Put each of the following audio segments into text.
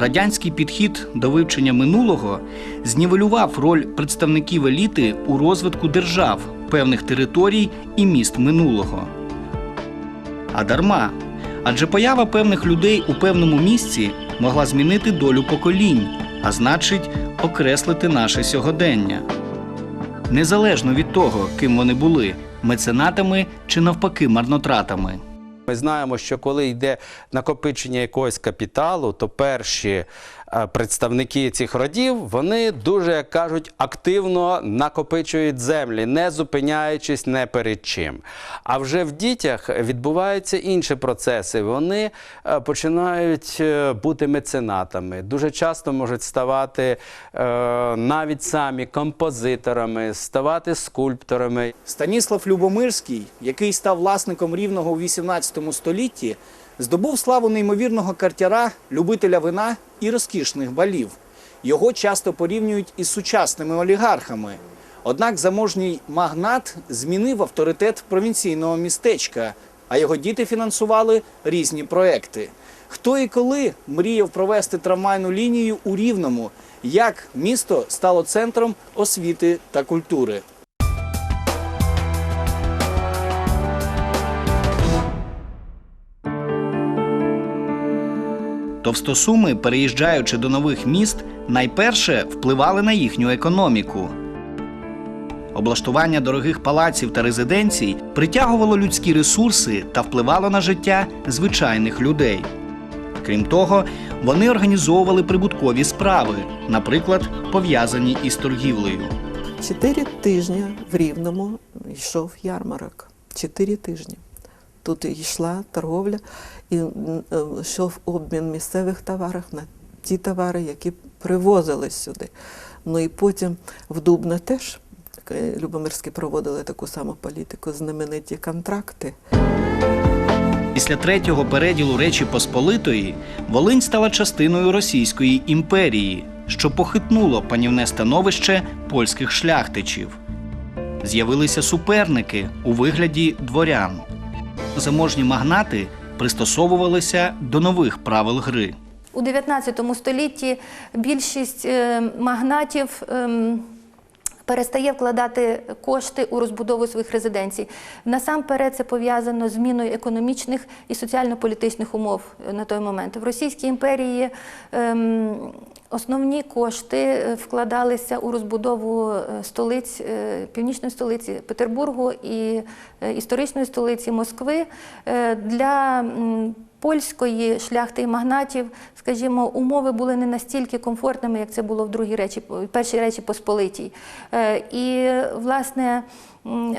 радянський підхід до вивчення минулого знівелював роль представників еліти у розвитку держав, певних територій і міст минулого. А дарма. Адже поява певних людей у певному місці могла змінити долю поколінь, а значить, окреслити наше сьогодення. Незалежно від того, ким вони були меценатами чи навпаки марнотратами. Ми знаємо, що коли йде накопичення якогось капіталу, то перші представники цих родів вони дуже, як кажуть, активно накопичують землі, не зупиняючись не перед чим. А вже в дітях відбуваються інші процеси. Вони е, починають е, бути меценатами. Дуже часто можуть ставати е, навіть самі композиторами, ставати скульпторами. Станіслав Любомирський, який став власником рівного у 18 столітті, здобув славу неймовірного картяра, любителя вина і розкішних балів. Його часто порівнюють із сучасними олігархами. Однак заможній магнат змінив авторитет провінційного містечка, а його діти фінансували різні проекти. Хто і коли мріяв провести трамвайну лінію у Рівному, як місто стало центром освіти та культури. Товстосуми, переїжджаючи до нових міст, найперше впливали на їхню економіку. Облаштування дорогих палаців та резиденцій притягувало людські ресурси та впливало на життя звичайних людей. Крім того, вони організовували прибуткові справи, наприклад, пов'язані із торгівлею. Чотири тижні в Рівному йшов ярмарок. Чотири тижні. Тут йшла торговля і е, йшов обмін місцевих товарів на ті товари, які привозились сюди. Ну і потім в Дубно теж е, Любомирські проводили таку саму політику, знамениті контракти. Після третього переділу Речі Посполитої Волинь стала частиною Російської імперії, що похитнуло панівне становище польських шляхтичів. З'явилися суперники у вигляді дворян. Заможні магнати пристосовувалися до нових правил гри. У 19 столітті більшість е, магнатів ем, перестає вкладати кошти у розбудову своїх резиденцій. Насамперед це пов'язано з зміною економічних і соціально-політичних умов на той момент. В Російській імперії ем, основні кошти е, вкладалися у розбудову е, столиць, е, північної столиці Петербургу і історичної столиці Москви. Для польської шляхти і магнатів, скажімо, умови були не настільки комфортними, як це було в другій речі, першій речі Посполитій. Е, І, власне,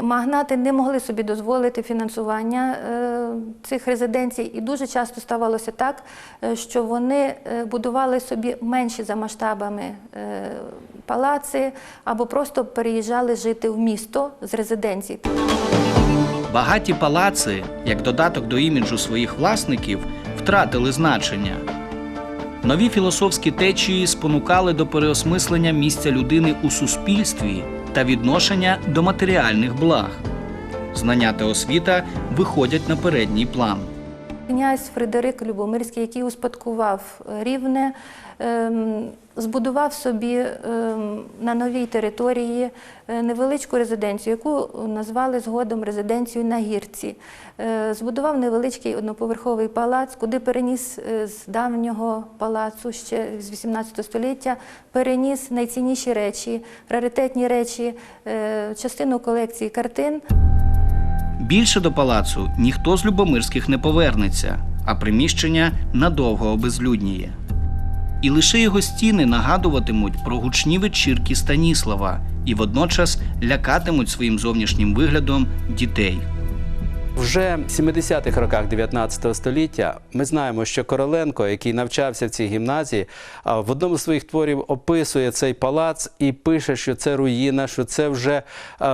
магнати не могли собі дозволити фінансування е, цих резиденцій, і дуже часто ставалося так, е, що вони будували собі менші за масштабами палаци або просто переїжджали жити в місто з резиденцій. Багаті палаци, як додаток до іміджу своїх власників, втратили значення. Нові філософські течії спонукали до переосмислення місця людини у суспільстві та відношення до матеріальних благ. Знання та освіта виходять на передній план. Князь Фредерик Любомирський, який успадкував е, рівне, ем, збудував собі ем, на новій території е, невеличку резиденцію, яку назвали згодом резиденцією на гірці. Е, Збудував невеличкий одноповерховий палац, куди переніс е, з давнього палацу ще з 18 століття, переніс найцінніші речі, раритетні речі, частину колекції картин. Більше до палацу ніхто з Любомирських не повернеться, а приміщення надовго обезлюдніє. І лише його стіни нагадуватимуть про гучні вечірки Станіслава і водночас лякатимуть своїм зовнішнім виглядом дітей. Вже в 70-х роках 19 століття ми знаємо, що Короленко, який навчався в цій гімназії, в одному з своїх творів описує цей палац і пише, що це руїна, що це вже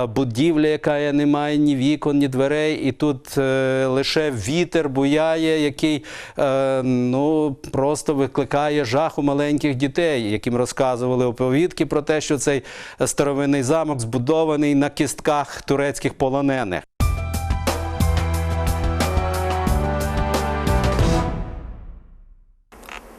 будівля, яка не має ні вікон, ні дверей, і тут е, лише вітер буяє, який е, ну, просто викликає жах у маленьких дітей, яким розказували оповідки про те, що цей старовинний замок збудований на кістках турецьких полонених.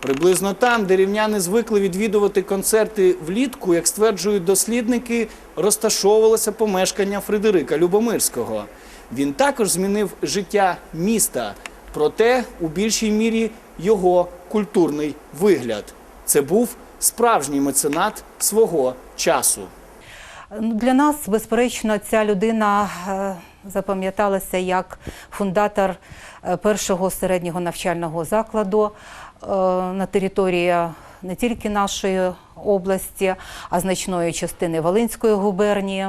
Приблизно там, де рівняни звикли відвідувати концерти влітку, як стверджують дослідники, розташовувалося помешкання Фредерика Любомирського. Він також змінив життя міста, проте у більшій мірі його культурний вигляд. Це був справжній меценат свого часу. Ну, Для нас, безперечно, ця людина е, запам'яталася як фундатор е, першого середнього навчального закладу е, на території не тільки нашої області, а значної частини Волинської губернії.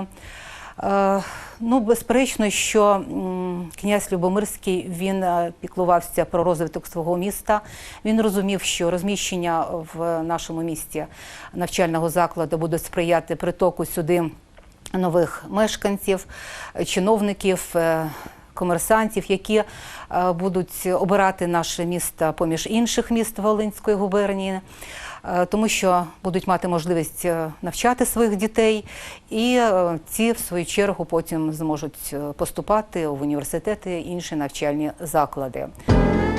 Е, Ну, безперечно, що князь Любомирський він е, піклувався про розвиток свого міста. Він розумів, що розміщення в нашому місті навчального закладу буде сприяти притоку сюди нових мешканців, чиновників. е, Комерсантів, які е, будуть обирати наше місто поміж інших міст Волинської губернії, е, тому що будуть мати можливість навчати своїх дітей, і ці, в свою чергу, потім зможуть поступати в університети інші навчальні заклади.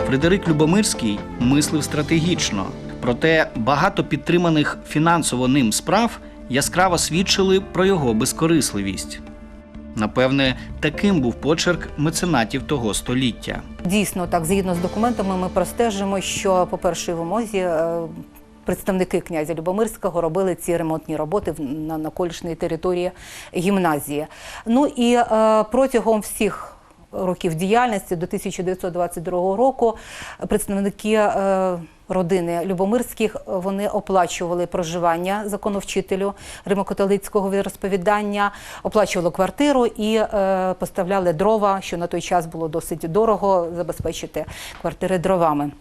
Фредерик Любомирський мислив стратегічно, проте багато підтриманих фінансово ним справ яскраво свідчили про його безкорисливість. Напевне, таким був почерк меценатів того століття. Дійсно, так, згідно з документами, ми простежимо, що по першій вимозі е, представники князя Любомирського робили ці ремонтні роботи на навколишній території гімназії. Ну і е, протягом всіх років діяльності до 1922 року представники е, родини Любомирських е, вони оплачували проживання законовчителю римокатолицького віросповідання, оплачували квартиру і е, поставляли дрова, що на той час було досить дорого забезпечити квартири дровами.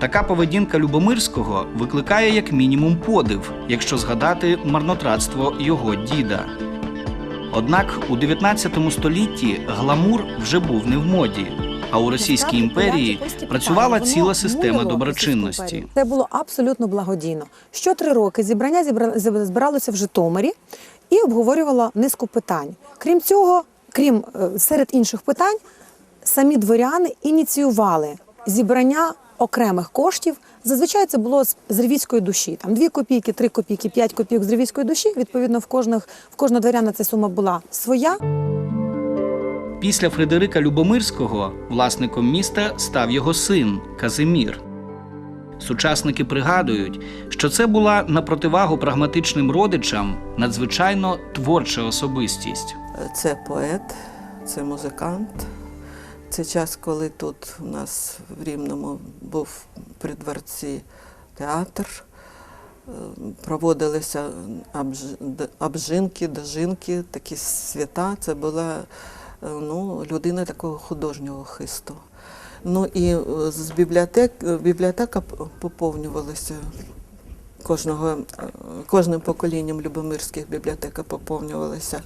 Така поведінка Любомирського викликає як мінімум подив, якщо згадати марнотратство його діда. Однак у 19 столітті гламур вже був не в моді, а у Російській імперії працювала ціла система доброчинності. Це було абсолютно благодійно. Що три роки зібрання зібра- збиралося в Житомирі і обговорювало низку питань. Крім цього, крім е, серед інших питань, самі дворяни ініціювали зібрання окремих коштів. Зазвичай це було з з душі. Там 2 копійки, 3 копійки, 5 копійок з ревізької душі. Відповідно, в кожних в кожного дворяна ця сума була своя. Після Фредерика Любомирського власником міста став його син Казимір. Сучасники пригадують, що це була на противагу прагматичним родичам надзвичайно творча особистість. Це поет, це музикант. Це час, коли тут у нас в Рівному був при дворці театр. Е, Проводилися обж- обжинки, дожинки, такі свята. Це була е, ну, людина такого художнього хисту. Ну і е, з бібліотек, бібліотека поповнювалася кожного, е, кожним поколінням Любомирських бібліотека поповнювалася.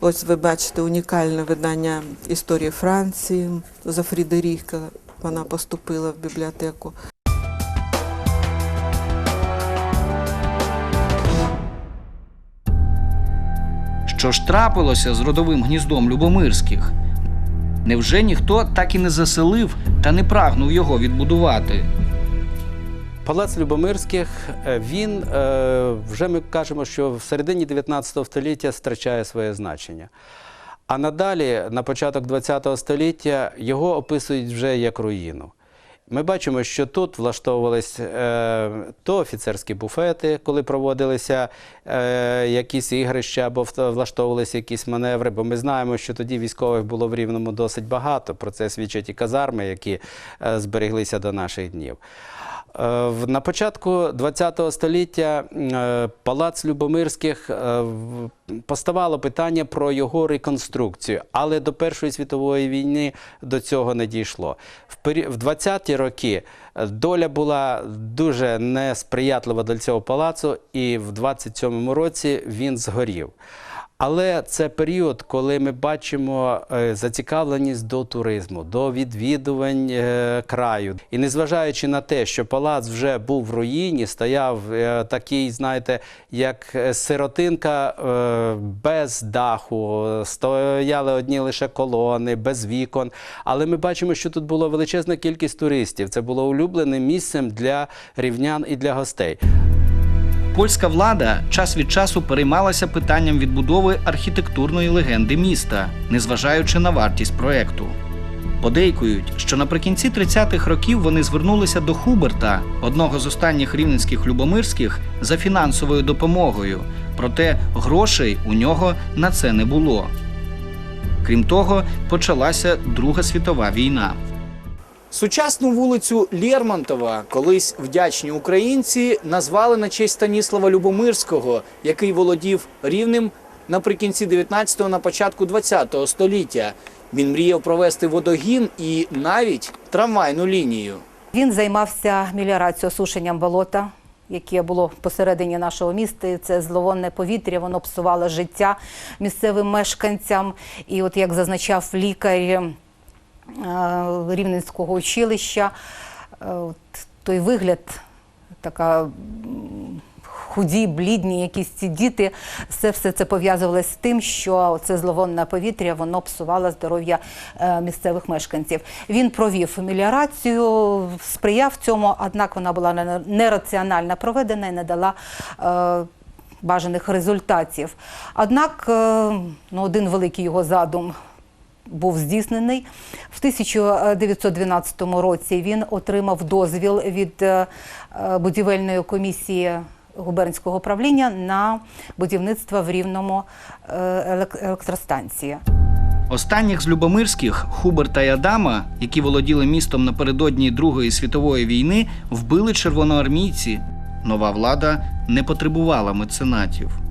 Ось ви бачите унікальне видання історії Франції за Фрідеріка. Вона поступила в бібліотеку. Що ж трапилося з родовим гніздом Любомирських? Невже ніхто так і не заселив та не прагнув його відбудувати? Палац Любомирських е, він е, вже ми кажемо, що в середині 19 століття втрачає своє значення. А надалі, на початок ХХ століття, його описують вже як руїну. Ми бачимо, що тут влаштовувались е, то офіцерські буфети, коли проводилися е, якісь ігрища або влаштовувалися якісь маневри. Бо ми знаємо, що тоді військових було в Рівному досить багато. Про це свідчать і казарми, які е, збереглися до наших днів. Е, на початку ХХ століття палац Любомирських поставало питання про його реконструкцію, але до Першої світової війни до цього не дійшло. В 20-ті роки доля була дуже несприятлива до цього палацу, і в 27-му році він згорів. Але це період, коли ми бачимо е, зацікавленість до туризму, до відвідувань е, краю. І незважаючи на те, що палац вже був в руїні, стояв е, такий, знаєте, як сиротинка без даху, стояли одні лише колони, без вікон. Але ми бачимо, що тут була величезна кількість туристів. Це було улюбленим місцем для рівнян і для гостей. Польська влада час від часу переймалася питанням відбудови архітектурної легенди міста, незважаючи на вартість проекту. Подейкують, що наприкінці 30-х років вони звернулися до Хуберта, одного з останніх рівненських любомирських, за фінансовою допомогою. Проте грошей у нього на це не було. Крім того, почалася Друга світова війна. Сучасну вулицю Лермонтова колись вдячні українці назвали на честь Станіслава Любомирського, який володів рівнем наприкінці 19-го, на початку 20-го століття. Він мріяв провести водогін і навіть трамвайну лінію. Він займався меліорацією, осушенням болота, яке було посередині нашого міста. Це зловонне повітря, воно псувало життя місцевим мешканцям. І от як зазначав лікар Рівненського училища, е, от той вигляд, така худі, блідні, якісь ці діти, все все це пов'язувалося з тим, що це зловонне повітря воно псувало здоров'я е, місцевих мешканців. Він провів меліорацію, сприяв цьому, однак вона була не- нераціонально проведена і не дала. е, Бажаних результатів. Однак е, ну, один великий його задум був здійснений. В 1912 році він отримав дозвіл від е, е, будівельної комісії губернського управління на будівництво в Рівному е, електростанції. Останніх з Любомирських Хуберта і Адама, які володіли містом напередодні Другої світової війни, вбили червоноармійці. Нова влада не потребувала меценатів.